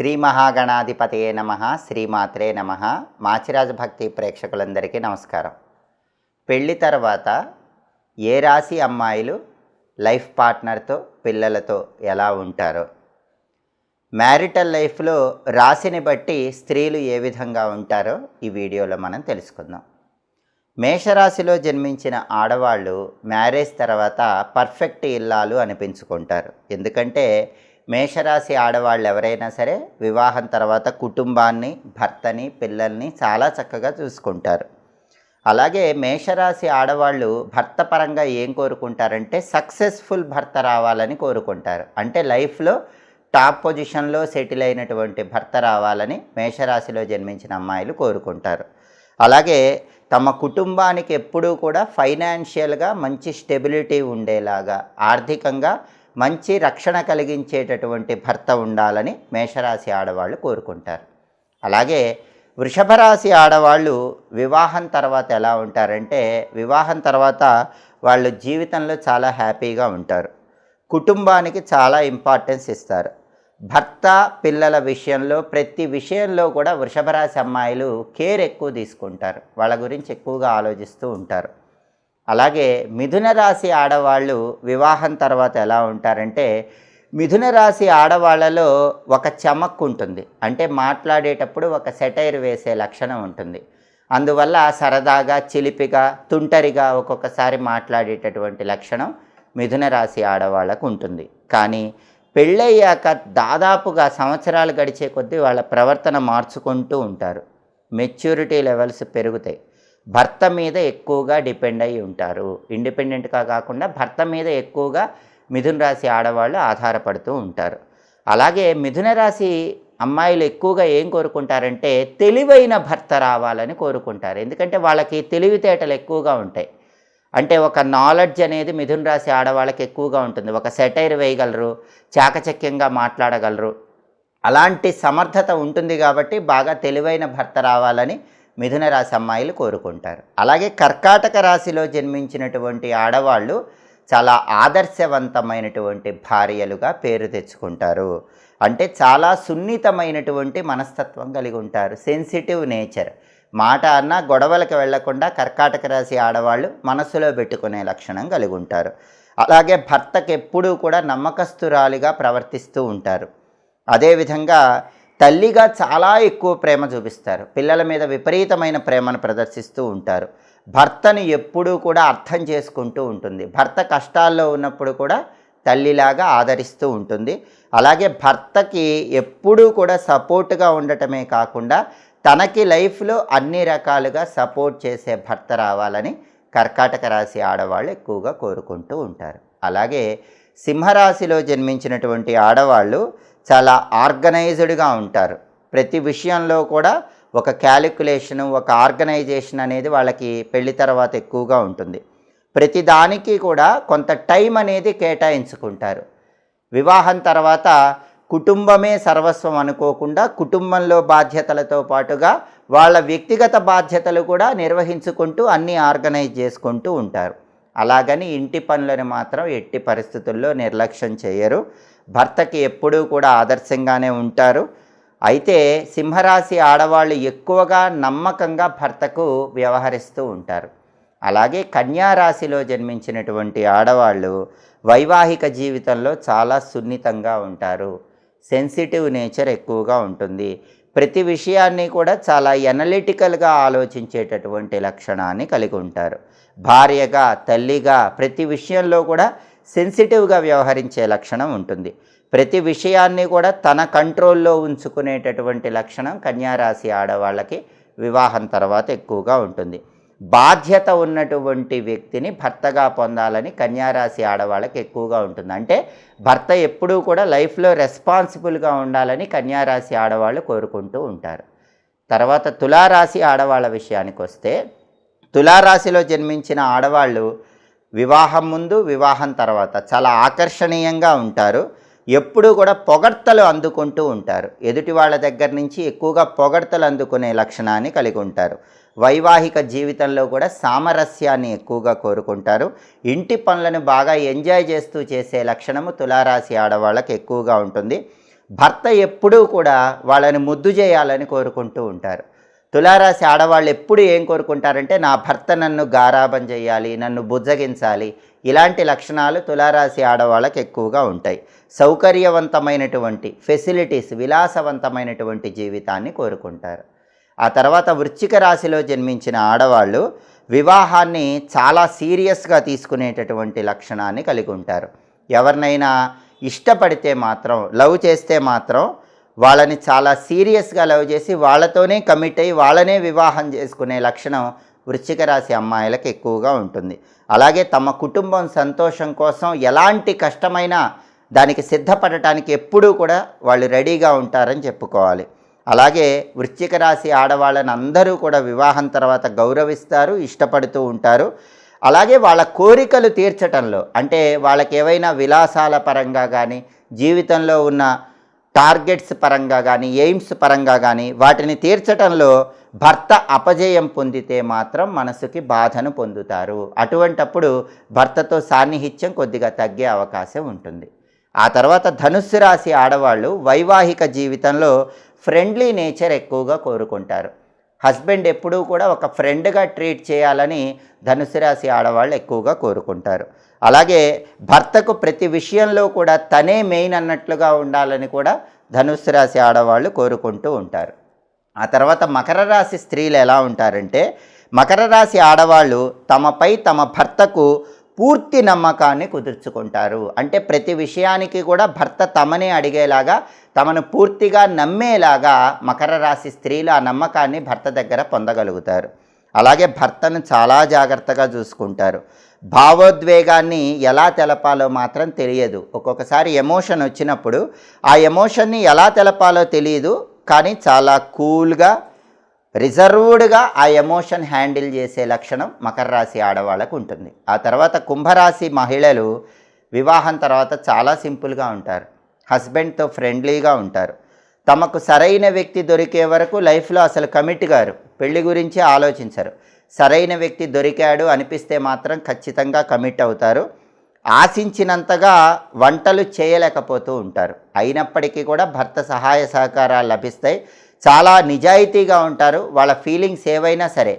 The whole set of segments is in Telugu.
శ్రీ మహాగణాధిపతయే నమ శ్రీమాత్రే నమ. మాచిరాజ భక్తి ప్రేక్షకులందరికీ నమస్కారం. పెళ్ళి తర్వాత ఏ రాశి అమ్మాయిలు లైఫ్ పార్ట్నర్తో పిల్లలతో ఎలా ఉంటారో. మ్యారిటల్ లైఫ్లో రాశిని బట్టి స్త్రీలు ఏ విధంగా ఉంటారో ఈ వీడియోలో మనం తెలుసుకుందాం. మేషరాశిలో జన్మించిన ఆడవాళ్ళు మ్యారేజ్ తర్వాత పర్ఫెక్ట్ ఇల్లాలు అనిపించుకుంటారు. ఎందుకంటే మేషరాశి ఆడవాళ్ళు ఎవరైనా సరే వివాహం తర్వాత కుటుంబాన్ని భర్తని పిల్లల్ని చాలా చక్కగా చూసుకుంటారు. అలాగే మేషరాశి ఆడవాళ్ళు భర్త పరంగా ఏం కోరుకుంటారంటే సక్సెస్ఫుల్ భర్త రావాలని కోరుకుంటారు. అంటే లైఫ్లో టాప్ పొజిషన్లో సెటిల్ అయినటువంటి భర్త రావాలని మేషరాశిలో జన్మించిన అమ్మాయిలు కోరుకుంటారు. అలాగే తమ కుటుంబానికి ఎప్పుడూ కూడా ఫైనాన్షియల్గా మంచి స్టెబిలిటీ ఉండేలాగా ఆర్థికంగా మంచి రక్షణ కలిగించేటటువంటి భర్త ఉండాలని మేషరాశి ఆడవాళ్ళు కోరుకుంటారు. అలాగే వృషభ రాశి ఆడవాళ్ళు వివాహం తర్వాత ఎలా ఉంటారంటే వివాహం తర్వాత వాళ్ళు జీవితంలో చాలా హ్యాపీగా ఉంటారు. కుటుంబానికి చాలా ఇంపార్టెన్స్ ఇస్తారు. భర్త పిల్లల విషయంలో ప్రతి విషయంలో కూడా వృషభ రాశి అమ్మాయిలు కేర్ ఎక్కువ తీసుకుంటారు. వాళ్ళ గురించి ఎక్కువగా ఆలోచిస్తూ ఉంటారు. అలాగే మిథున రాశి ఆడవాళ్ళు వివాహం తర్వాత ఎలా ఉంటారంటే మిథున రాశి ఆడవాళ్ళలో ఒక చమక్కు ఉంటుంది. అంటే మాట్లాడేటప్పుడు ఒక సెటైర్ వేసే లక్షణం ఉంటుంది. అందువల్ల సరదాగా చిలిపిగా తుంటరిగా ఒక్కొక్కసారి మాట్లాడేటటువంటి లక్షణం మిథున రాశి ఆడవాళ్ళకు ఉంటుంది. కానీ పెళ్ళయ్యాక దాదాపుగా సంవత్సరాలు గడిచే కొద్దీ వాళ్ళ ప్రవర్తన మార్చుకుంటూ ఉంటారు. మెచ్యూరిటీ లెవెల్స్ పెరుగుతాయి. భర్త మీద ఎక్కువగా డిపెండ్ అయి ఉంటారు. ఇండిపెండెంట్గా కాకుండా భర్త మీద ఎక్కువగా మిథున రాశి ఆడవాళ్ళు ఆధారపడుతూ ఉంటారు. అలాగే మిథున రాశి అమ్మాయిలు ఎక్కువగా ఏం కోరుకుంటారంటే తెలివైన భర్త రావాలని కోరుకుంటారు. ఎందుకంటే వాళ్ళకి తెలివితేటలు ఎక్కువగా ఉంటాయి. అంటే ఒక నాలెడ్జ్ అనేది మిథున రాశి ఆడవాళ్ళకి ఎక్కువగా ఉంటుంది. ఒక సెటైర్ వేయగలరు చాకచక్యంగా మాట్లాడగలరు. అలాంటి సమర్థత ఉంటుంది కాబట్టి బాగా తెలివైన భర్త రావాలని మిథున రాశి అమ్మాయిలు కోరుకుంటారు. అలాగే కర్కాటక రాశిలో జన్మించినటువంటి ఆడవాళ్ళు చాలా ఆదర్శవంతమైనటువంటి భార్యలుగా పేరు తెచ్చుకుంటారు. అంటే చాలా సున్నితమైనటువంటి మనస్తత్వం కలిగి ఉంటారు. సెన్సిటివ్ నేచర్ మాట అన్న గొడవలకు వెళ్ళకుండా కర్కాటక రాశి ఆడవాళ్ళు మనసులో పెట్టుకునే లక్షణం కలిగి ఉంటారు. అలాగే భర్తకు ఎప్పుడూ కూడా నమ్మకస్తురాలిగా ప్రవర్తిస్తూ ఉంటారు. అదేవిధంగా తల్లిగా చాలా ఎక్కువ ప్రేమ చూపిస్తారు. పిల్లల మీద విపరీతమైన ప్రేమను ప్రదర్శిస్తూ ఉంటారు. భర్తను ఎప్పుడూ కూడా అర్థం చేసుకుంటూ ఉంటుంది. భర్త కష్టాల్లో ఉన్నప్పుడు కూడా తల్లిలాగా ఆదరిస్తూ ఉంటుంది. అలాగే భర్తకి ఎప్పుడూ కూడా సపోర్ట్గా ఉండటమే కాకుండా తనకి లైఫ్లో అన్ని రకాలుగా సపోర్ట్ చేసే భర్త రావాలని కర్కాటక రాశి ఆడవాళ్ళు ఎక్కువగా కోరుకుంటూ ఉంటారు. అలాగే సింహరాశిలో జన్మించినటువంటి ఆడవాళ్ళు చాలా ఆర్గనైజ్డ్గా ఉంటారు. ప్రతి విషయంలో కూడా ఒక క్యాలిక్యులేషను ఒక ఆర్గనైజేషన్ అనేది వాళ్ళకి పెళ్ళి తర్వాత ఎక్కువగా ఉంటుంది. ప్రతి దానికి కూడా కొంత టైం అనేది కేటాయించుకుంటారు. వివాహం తర్వాత కుటుంబమే సర్వస్వం అనుకోకుండా కుటుంబంలో బాధ్యతలతో పాటుగా వాళ్ళ వ్యక్తిగత బాధ్యతలు కూడా నిర్వహించుకుంటూ అన్నీ ఆర్గనైజ్ చేసుకుంటూ ఉంటారు. అలాగని ఇంటి పనులను మాత్రం ఎట్టి పరిస్థితుల్లో నిర్లక్ష్యం చేయరు. భర్తకి ఎప్పుడూ కూడా ఆదర్శంగానే ఉంటారు. అయితే సింహరాశి ఆడవాళ్ళు ఎక్కువగా నమ్మకంగా భర్తకు వ్యవహరిస్తూ ఉంటారు. అలాగే కన్యారాశిలో జన్మించినటువంటి ఆడవాళ్ళు వైవాహిక జీవితంలో చాలా సున్నితంగా ఉంటారు. సెన్సిటివ్ నేచర్ ఎక్కువగా ఉంటుంది. ప్రతి విషయాన్ని కూడా చాలా ఎనలిటికల్గా ఆలోచించేటటువంటి లక్షణాన్ని కలిగి ఉంటారు. భార్యగా తల్లిగా ప్రతి విషయంలో కూడా సెన్సిటివ్గా వ్యవహరించే లక్షణం ఉంటుంది. ప్రతి విషయాన్ని కూడా తన కంట్రోల్లో ఉంచుకునేటటువంటి లక్షణం కన్యారాశి ఆడవాళ్ళకి వివాహం తర్వాత ఎక్కువగా ఉంటుంది. బాధ్యత ఉన్నటువంటి వ్యక్తిని భర్తగా పొందాలని కన్యారాశి ఆడవాళ్ళకి ఎక్కువగా ఉంటుంది. అంటే భర్త ఎప్పుడూ కూడా లైఫ్లో రెస్పాన్సిబుల్గా ఉండాలని కన్యారాశి ఆడవాళ్ళు కోరుకుంటూ ఉంటారు. తర్వాత తులారాశి ఆడవాళ్ళ విషయానికి వస్తే తులారాశిలో జన్మించిన ఆడవాళ్ళు వివాహం ముందు వివాహం తర్వాత చాలా ఆకర్షణీయంగా ఉంటారు. ఎప్పుడూ కూడా పొగడ్తలు అందుకుంటూ ఉంటారు. ఎదుటి వాళ్ళ దగ్గర నుంచి ఎక్కువగా పొగడ్తలు అందుకునే లక్షణాన్ని కలిగి ఉంటారు. వైవాహిక జీవితంలో కూడా సామరస్యాన్ని ఎక్కువగా కోరుకుంటారు. ఇంటి పనులను బాగా ఎంజాయ్ చేస్తూ చేసే లక్షణము తులారాశి ఆడవాళ్ళకి ఎక్కువగా ఉంటుంది. భర్త ఎప్పుడూ కూడా వాళ్ళని ముద్దు చేయాలని కోరుకుంటూ ఉంటారు. తులారాశి ఆడవాళ్ళు ఎప్పుడు ఏం కోరుకుంటారంటే నా భర్త నన్ను గారాబం చేయాలి నన్ను బుజ్జగించాలి. ఇలాంటి లక్షణాలు తులారాశి ఆడవాళ్ళకి ఎక్కువగా ఉంటాయి. సౌకర్యవంతమైనటువంటి ఫెసిలిటీస్ విలాసవంతమైనటువంటి జీవితాన్ని కోరుకుంటారు. ఆ తర్వాత వృశ్చిక రాశిలో జన్మించిన ఆడవాళ్ళు వివాహాన్ని చాలా సీరియస్గా తీసుకునేటటువంటి లక్షణాన్ని కలిగి ఉంటారు. ఎవరినైనా ఇష్టపడితే మాత్రం లవ్ చేస్తే మాత్రం వాళ్ళని చాలా సీరియస్గా లవ్ చేసి వాళ్ళతోనే కమిట్ అయ్యి వాళ్ళనే వివాహం చేసుకునే లక్షణం వృశ్చిక రాశి అమ్మాయిలకు ఎక్కువగా ఉంటుంది. అలాగే తమ కుటుంబం సంతోషం కోసం ఎలాంటి కష్టమైన దానికి సిద్ధపడటానికి ఎప్పుడూ కూడా వాళ్ళు రెడీగా ఉంటారని చెప్పుకోవాలి. అలాగే వృశ్చిక రాశి ఆడవాళ్ళని అందరూ కూడా వివాహం తర్వాత గౌరవిస్తారు ఇష్టపడుతూ ఉంటారు. అలాగే వాళ్ళ కోరికలు తీర్చటంలో అంటే వాళ్ళకి ఏవైనా విలాసాల పరంగా కానీ జీవితంలో ఉన్న టార్గెట్స్ పరంగా కానీ ఎయిమ్స్ పరంగా కానీ వాటిని తీర్చటంలో భర్త అపజయం పొందితే మాత్రం మనసుకి బాధను పొందుతారు. అటువంటప్పుడు భర్తతో సాన్నిహిత్యం కొద్దిగా తగ్గే అవకాశం ఉంటుంది. ఆ తర్వాత ధనుస్సు రాశి ఆడవాళ్ళు వైవాహిక జీవితంలో ఫ్రెండ్లీ నేచర్ ఎక్కువగా కోరుకుంటారు. హస్బెండ్ ఎప్పుడూ కూడా ఒక ఫ్రెండ్గా ట్రీట్ చేయాలని ధనుసు రాశి ఆడవాళ్ళు ఎక్కువగా కోరుకుంటారు. అలాగే భర్తకు ప్రతి విషయంలో కూడా తనే మెయిన్ అన్నట్లుగా ఉండాలని కూడా ధనుసు రాశి ఆడవాళ్ళు కోరుకుంటూ ఉంటారు. ఆ తర్వాత మకర రాశి స్త్రీలు ఎలా ఉంటారంటే మకర రాశి ఆడవాళ్ళు తమపై తమ భర్తకు పూర్తి నమ్మకాన్ని కుదుర్చుకుంటారు. అంటే ప్రతి విషయానికి కూడా భర్త తమనే అడిగేలాగా తమను పూర్తిగా నమ్మేలాగా మకర రాశి స్త్రీలు ఆ నమ్మకాన్ని భర్త దగ్గర పొందగలుగుతారు. అలాగే భర్తను చాలా జాగ్రత్తగా చూసుకుంటారు. భావోద్వేగాన్ని ఎలా తెలపాలో మాత్రం తెలియదు. ఒక్కొక్కసారి ఎమోషన్ వచ్చినప్పుడు ఆ ఎమోషన్ని ఎలా తెలపాలో తెలియదు. కానీ చాలా కూల్గా రిజర్వ్డ్గా ఆ ఎమోషన్ హ్యాండిల్ చేసే లక్షణం మకర రాశి ఆడవాళ్ళకు ఉంటుంది. ఆ తర్వాత కుంభరాశి మహిళలు వివాహం తర్వాత చాలా సింపుల్గా ఉంటారు. హస్బెండ్తో ఫ్రెండ్లీగా ఉంటారు. తమకు సరైన వ్యక్తి దొరికే వరకు లైఫ్లో అసలు కమిట్ గారు. పెళ్ళి గురించి ఆలోచించరు. సరైన వ్యక్తి దొరికాడు అనిపిస్తే మాత్రం ఖచ్చితంగా కమిట్ అవుతారు. ఆశించినంతగా వంటలు చేయలేకపోతూ ఉంటారు. అయినప్పటికీ కూడా భర్త సహాయ సహకారాలు లభిస్తాయి. చాలా నిజాయితీగా ఉంటారు. వాళ్ళ ఫీలింగ్స్ ఏవైనా సరే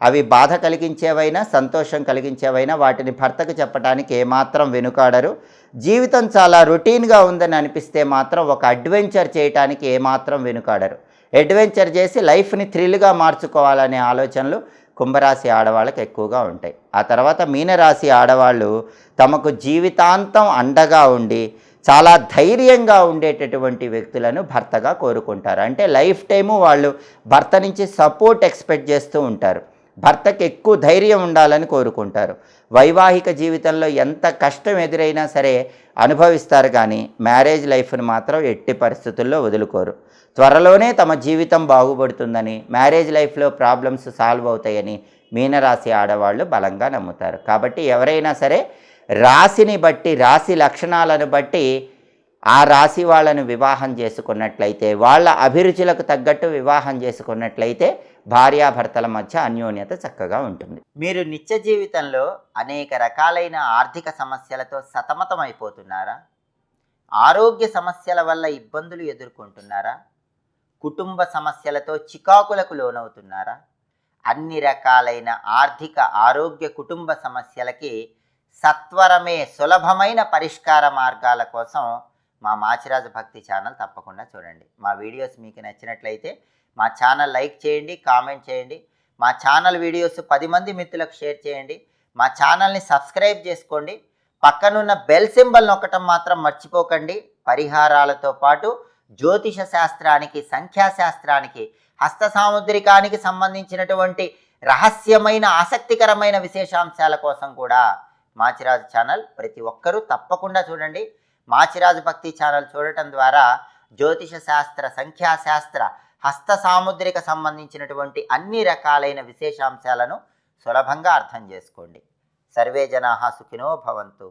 అవి బాధ కలిగించేవైనా సంతోషం కలిగించేవైనా వాటిని భర్తకు చెప్పడానికి ఏమాత్రం వెనుకాడరు. జీవితం చాలా రొటీన్గా ఉందని అనిపిస్తే మాత్రం ఒక అడ్వెంచర్ చేయటానికి ఏమాత్రం వెనుకాడరు. అడ్వెంచర్ చేసి లైఫ్ని థ్రిల్గా మార్చుకోవాలనే ఆలోచనలు కుంభరాశి ఆడవాళ్ళకి ఎక్కువగా ఉంటాయి. ఆ తర్వాత మీనరాశి ఆడవాళ్ళు తమకు జీవితాంతం అండగా ఉండి చాలా ధైర్యంగా ఉండేటటువంటి వ్యక్తులను భర్తగా కోరుకుంటారు. అంటే లైఫ్ టైము వాళ్ళు భర్త నుంచి సపోర్ట్ ఎక్స్పెక్ట్ చేస్తూ ఉంటారు. భర్తకి ఎక్కువ ధైర్యం ఉండాలని కోరుకుంటారు. వైవాహిక జీవితంలో ఎంత కష్టం ఎదురైనా సరే అనుభవిస్తారు కానీ మ్యారేజ్ లైఫ్ను మాత్రం ఎట్టి పరిస్థితుల్లో వదులుకోరు. త్వరలోనే తమ జీవితం బాగుపడుతుందని మ్యారేజ్ లైఫ్లో ప్రాబ్లమ్స్ సాల్వ్ అవుతాయని మీనరాశి ఆడవాళ్ళు బలంగా నమ్ముతారు. కాబట్టి ఎవరైనా సరే రాశిని బట్టి రాశి లక్షణాలను బట్టి ఆ రాశి వాళ్ళను వివాహం చేసుకున్నట్లయితే వాళ్ళ అభిరుచులకు తగ్గట్టు వివాహం చేసుకున్నట్లయితే భార్యాభర్తల మధ్య అన్యోన్యత చక్కగా ఉంటుంది. మీరు నిత్య జీవితంలో అనేక రకాలైన ఆర్థిక సమస్యలతో సతమతమైపోతున్నారా? ఆరోగ్య సమస్యల వల్ల ఇబ్బందులు ఎదుర్కొంటున్నారా? కుటుంబ సమస్యలతో చికాకులకు లోనవుతున్నారా? అన్ని రకాలైన ఆర్థిక ఆరోగ్య కుటుంబ సమస్యలకి సత్వరమే సులభమైన పరిష్కార మార్గాల కోసం మా మాచిరాజు భక్తి ఛానల్ తప్పకుండా చూడండి. మా వీడియోస్ మీకు నచ్చినట్లయితే మా ఛానల్ లైక్ చేయండి కామెంట్ చేయండి. మా ఛానల్ వీడియోస్ పది మంది మిత్రులకు షేర్ చేయండి. మా ఛానల్ని సబ్స్క్రైబ్ చేసుకోండి. పక్కనున్న బెల్ సింబల్ నొక్కటం మాత్రం మర్చిపోకండి. పరిహారాలతో పాటు జ్యోతిష శాస్త్రానికి సంఖ్యాశాస్త్రానికి హస్త సాముద్రికానికి సంబంధించినటువంటి రహస్యమైన ఆసక్తికరమైన విశేషాంశాల కోసం కూడా మాచిరాజు ఛానల్. ప్రతి ఒక్కరూ తప్పకుండా చూడండి. మాచిరాజు భక్తి ఛానల్ చూడటం ద్వారా జ్యోతిష శాస్త్ర సంఖ్యాశాస్త్ర హస్త సాముద్రిక సంబంధించినటువంటి అన్ని రకాలైన విశేషాంశాలను సులభంగా అర్థం చేసుకోండి. సర్వే జనా సుఖినో భవంతు.